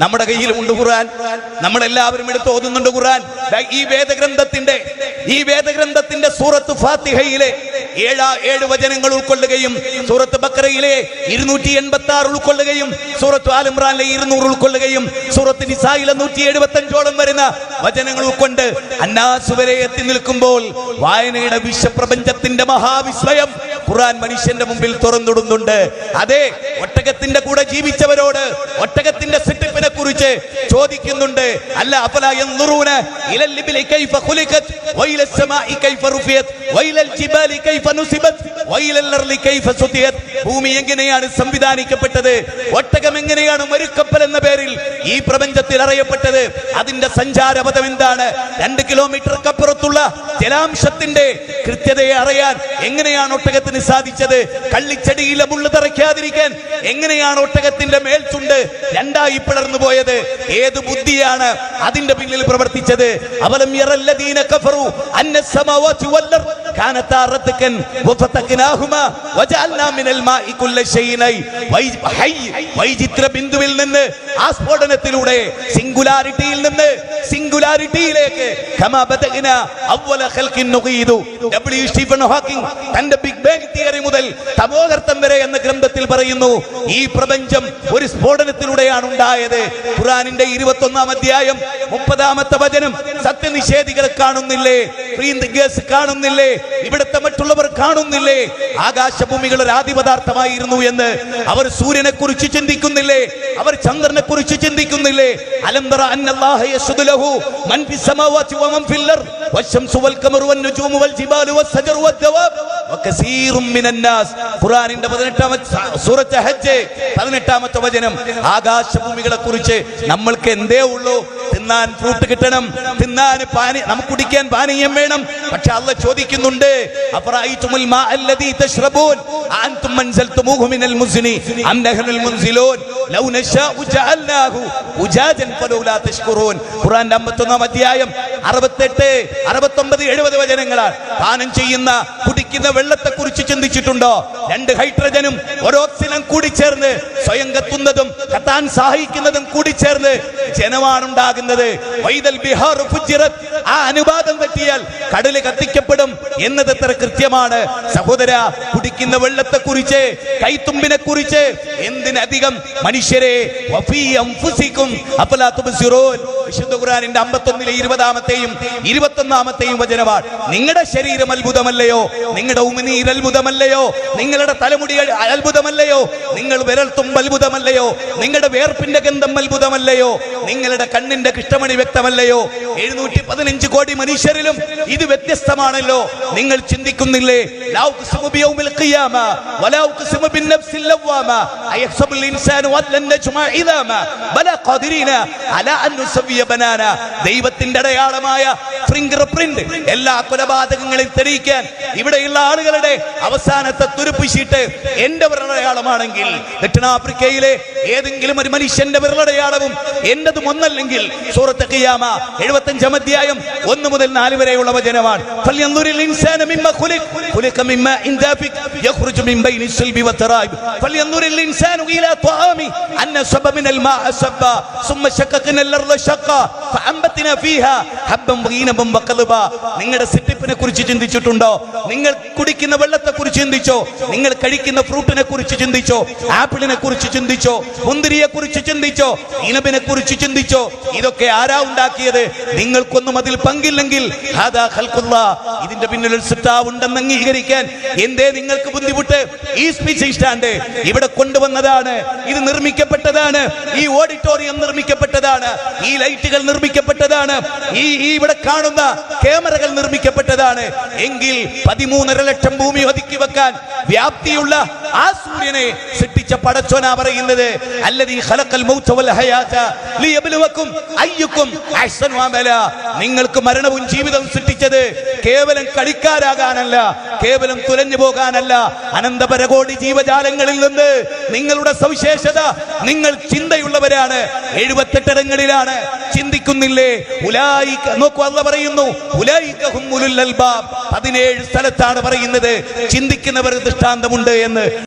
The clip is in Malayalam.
നമ്മുടെ കയ്യിലുമുണ്ട് ഖുർആൻ. നമ്മളെല്ലാവരും എടുത്ത് ഓതുന്നുണ്ട് ഖുർആൻ. ഈ വേദഗ്രന്ഥത്തിന്റെ ഈ വേദഗ്രന്ഥത്തിന്റെ സൂറത്ത് ഫാത്തിഹയിലെ ഏഴാ ഏഴ് വചനങ്ങൾ ഉൾക്കൊള്ളുകയും സൂറത്ത് ബക്കറയിലെ ഇരുന്നൂറ്റി എൺപത്തി ആറ് ഉൾക്കൊള്ളുകയും സൂറത്ത് ആലിമ്രാനിലെ ഇരുന്നൂറ് ഉൾക്കൊള്ളുകയും സൂറത്ത് നിസായിലെ നൂറ്റി എഴുപത്തി അഞ്ചോളം വരുന്ന വചനങ്ങൾ ഉൾക്കൊണ്ട് അന്നാസ് വരെ എത്തി നിൽക്കുമ്പോൾ വായനയുടെ വിശ്വപ്രപഞ്ചത്തിന്റെ മഹാവിസ്മയം ഖുർആൻ മനുഷ്യന്റെ മുമ്പിൽ തുറന്നിടുന്നുണ്ട്. അതെ ഒട്ടകത്തിന്റെ കൂടെ ജീവിച്ചവരോട് ഒട്ടകത്തിന്റെ കുറിച്ച് ചോദിക്കുന്നുണ്ട്. അഫല സമാഇ കൈഫ ജിബാലി കൈഫ അർളി കൈഫ ഭൂമി എങ്ങനെയാണ് സംവിധാനിക്കപ്പെട്ടത്? ഒട്ടകം എങ്ങനെയാണ് മരുക്കപ്പൽ എന്ന പേരിൽ ഈ പ്രപഞ്ചത്തിൽ അറിയപ്പെട്ടത്? അതിന്റെ സഞ്ചാരപഥം എന്താണ്? രണ്ട് കിലോമീറ്റർക്കപ്പുറത്തുള്ള ജലാംശത്തിന്റെ കൃത്യതയെ അറിയാൻ എങ്ങനെയാണ് ഒട്ടകത്തിന് സാധിച്ചത്? കള്ളിച്ചെടിയിലെ മുള്ളു തറയ്ക്കാതിരിക്കാൻ എങ്ങനെയാണ് ഒട്ടകത്തിന്റെ മേൽച്ചുണ്ട് രണ്ടായി പിളർന്നു ഏത് ബുദ്ധിയാണ് അതിന്റെ പിന്നിൽ പ്രവർത്തിച്ചത്? അവലം കാനത്താ റത്കൻ വഫതഖനാഹുമാ വജഅൽനാ മിനൽ മാഇ കുല്ല ശൈനൈ വൈ വൈചിത്ര ബിന്ദുവിൽ നിന്ന് ആ സ്ഫോടനത്തിലൂടെ സിംഗുലാരിറ്റിയിൽ നിന്ന് സിംഗുലാരിറ്റിയിലേക്ക് ഡബ്ല്യു സ്റ്റീഫൻ ഹോക്കിംഗ് തന്റെ ബിഗ് ബാങ് തിയറി മുതൽ തമോഗർത്തം വരെ എന്ന ഗ്രന്ഥത്തിൽ പറയുന്നു ഈ പ്രപഞ്ചം ഒരു സ്ഫോടനത്തിലൂടെയാണ് ഉണ്ടായത്. ഖുറാനിന്റെ ഇരുപത്തി ഒന്നാം അധ്യായം മുപ്പതാമത്തെ വചനം സത്യനിഷേധികൾ കാണുന്നില്ലേ? ഫ്രീ കാണുന്നില്ലേ? ഇവിടുത്തെ മറ്റുള്ളവർ കാണുന്നില്ലേ? ആകാശഭൂമികൾ ഒരാധിപദാർത്ഥമായിരുന്നു എന്ന് അവർ സൂര്യനെ കുറിച്ച് ചിന്തിക്കുന്നില്ലേ? അവർ ചന്ദ്രനെ കുറിച്ച് ചിന്തിക്കുന്നില്ലേ അലംതറ അന്നല്ലാഹ യസ്ദുലഹു മൻ ഫിൽ വൽ വൻ നുജൂമു വൽ സജറു ഖുർആനിന്റെ 18 സൂറത്ത് ഹജ്ജ് 18 വചനം. ആകാശഭൂമികളെ കുറിച്ച് നമ്മൾക്ക് എന്തേ ഉള്ളൂ? തിന്നാൻ ഫ്രൂട്ട് കിട്ടണം. തിന്നാൻ പാനി നമുക്ക് കുടിക്കാൻ പാനീയം വേണം. പക്ഷെ അല്ല ചോദിക്കുന്നുണ്ട് 51 അധ്യായം 68 69 70 വചനങ്ങളാണ്. പാനം ചെയ്യുന്ന കുടിക്കുന്ന വെള്ളത്തെ കുറിച്ച് ചിന്തിച്ചിട്ടുണ്ടോ? രണ്ട് ഹൈഡ്രജനും ഒരു ഓക്സിജനും കൂടി ചേർന്ന് സ്വയം കത്തുന്നതും കത്താൻ സഹായിക്കുന്നതും കൂടി ചേർന്ന് ജനമാണ് ഉണ്ടാകുന്നത്. ആ അനുപാതം പറ്റിയാൽ കടൽ കത്തിക്കപ്പെടും എന്നത് എത്ര കൃത്യമാണ്. സഹോദര കുടിക്കുന്ന വെള്ളത്തെ കുറിച്ച് കൈത്തുമ്പിനെ കുറിച്ച് എന്തിനധികം മനുഷ്യരെ വിശുദ്ധ ഖുർആനിന്റെ 51 ഇരുപതാമത്തെയും ഇരുപത്തൊന്നാമത്തെയും വചനമാണ്. നിങ്ങളുടെ ശരീരം അത്ഭുതമല്ലയോ? നിങ്ങളുടെ ഉമിനീർ അത്ഭുതമല്ലയോ? നിങ്ങളുടെ തലമുടി അത്ഭുതമല്ലയോ? നിങ്ങൾ വിരൽത്തുമ്പ് അത്ഭുതമല്ലയോ? നിങ്ങളുടെ വേർപ്പിന്റെ ഗന്ധം അത്ഭുതമല്ലയോ? നിങ്ങളുടെ കണ്ണിന്റെ കൃഷ്ണമണി വ്യക്തമല്ലയോ? എഴുന്നൂറ്റി പതിനഞ്ച് കോടി മനുഷ്യരിലും ഇത് വ്യത്യസ്തമാണല്ലോ. നിങ്ങൾ ചിന്തിക്കുന്നില്ലേ? ദൈവത്തിന്റെ അടയാളമായ എല്ലാ കൊലപാതകങ്ങളിൽ തെളിയിക്കാൻ ഇവിടെയുള്ള ആളുകളുടെ അവസാനത്തെ തുരുപ്പ് എന്റെ വിരലടയാളമാണെങ്കിൽ ദക്ഷിണാഫ്രിക്കയിലെ ഏതെങ്കിലും ഒരു മനുഷ്യന്റെ വിരലടയാളവും എന്റതും ഒന്നല്ലെങ്കിൽ സൂറത്ത് ഖിയാമ എഴുപത്തഞ്ചാം അധ്യായം ഒന്ന് മുതൽ നാല് വരെയുള്ള വചനമാണ്. നിങ്ങളുടെ സിറ്റിപ്പിനെ കുറിച്ച് ചിന്തിച്ചിട്ടുണ്ടോ? നിങ്ങൾ കുടിക്കുന്ന വെള്ളത്തെ കുറിച്ച് ചിന്തിച്ചോ? നിങ്ങൾ കഴിക്കുന്ന ഫ്രൂട്ടിനെ കുറിച്ച് ചിന്തിച്ചോ? ആപ്പിളിനെ കുറിച്ച് ചിന്തിച്ചോ? മുന്തിരിയെ കുറിച്ച് ചിന്തിച്ചോ? ഇനബിനെ കുറിച്ച് ചിന്തിച്ചോ? ഇതൊക്കെ ആരാ ഉണ്ടാക്കിയത് നിങ്ങൾക്കൊന്നും അതിൽ പങ്കില്ലെങ്കിൽ. ഇതിന്റെ പിന്നിൽ ഒരു ഉണ്ടെന്ന് അംഗീകരിക്കാൻ എന്തേ നിങ്ങൾക്ക് ബുദ്ധിമുട്ട് ഈ സ്പീച്ച് സ്റ്റാൻഡ് ഇവിടെ കൊണ്ടുവന്നതാണ് ഇത് നിർമ്മിക്കപ്പെട്ടതാണ് ഈ ഓഡിറ്റോറിയം നിർമ്മിക്കപ്പെട്ടതാണ് ഈ ലൈറ്റുകൾ നിർമ്മിക്കപ്പെട്ടതാണ് ഈ ഇവിടെ കാണുന്ന ക്യാമറകൾ നിർമ്മിക്കപ്പെട്ടതാണ് എങ്കിൽ പതിമൂന്നര ലക്ഷം ഭൂമി ഒതുക്കി വെക്കാൻ വ്യാപ്തിയുള്ള ആ സൂര്യനെ സൃഷ്ടിച്ച പടച്ചോന പറയുന്നത് അല്ലദീ ഖലഖൽ മൗത വൽ ഹയാത ലിയബ്ലുവക്കും അയ്യുക്കും അഹ്സനു അമല. നിങ്ങൾക്ക് മരണവും ജീവിതവും സൃഷ്ടിച്ചത് കേവലം കളിക്കാരാകാനല്ല കേവലം തുലഞ്ഞു പോകാനല്ല. അനന്തപരകോടി ജീവജാലങ്ങളിൽ നിന്ന് നിങ്ങളുടെ സവിശേഷത നിങ്ങൾ ചിന്തയുള്ളവരാണ് എഴുപത്തെട്ടിടങ്ങളിലാണ് ചിന്തിക്കുന്നില്ലേ? ഉലായിക്ക നോക്കൂ അല്ല പറയുന്നു ഉലായിക്ക പതിനേഴ് സ്ഥലത്താണ് പറയുന്നത് ചിന്തിക്കുന്നവർ ദൃഷ്ടാന്തമുണ്ട് എന്ന്.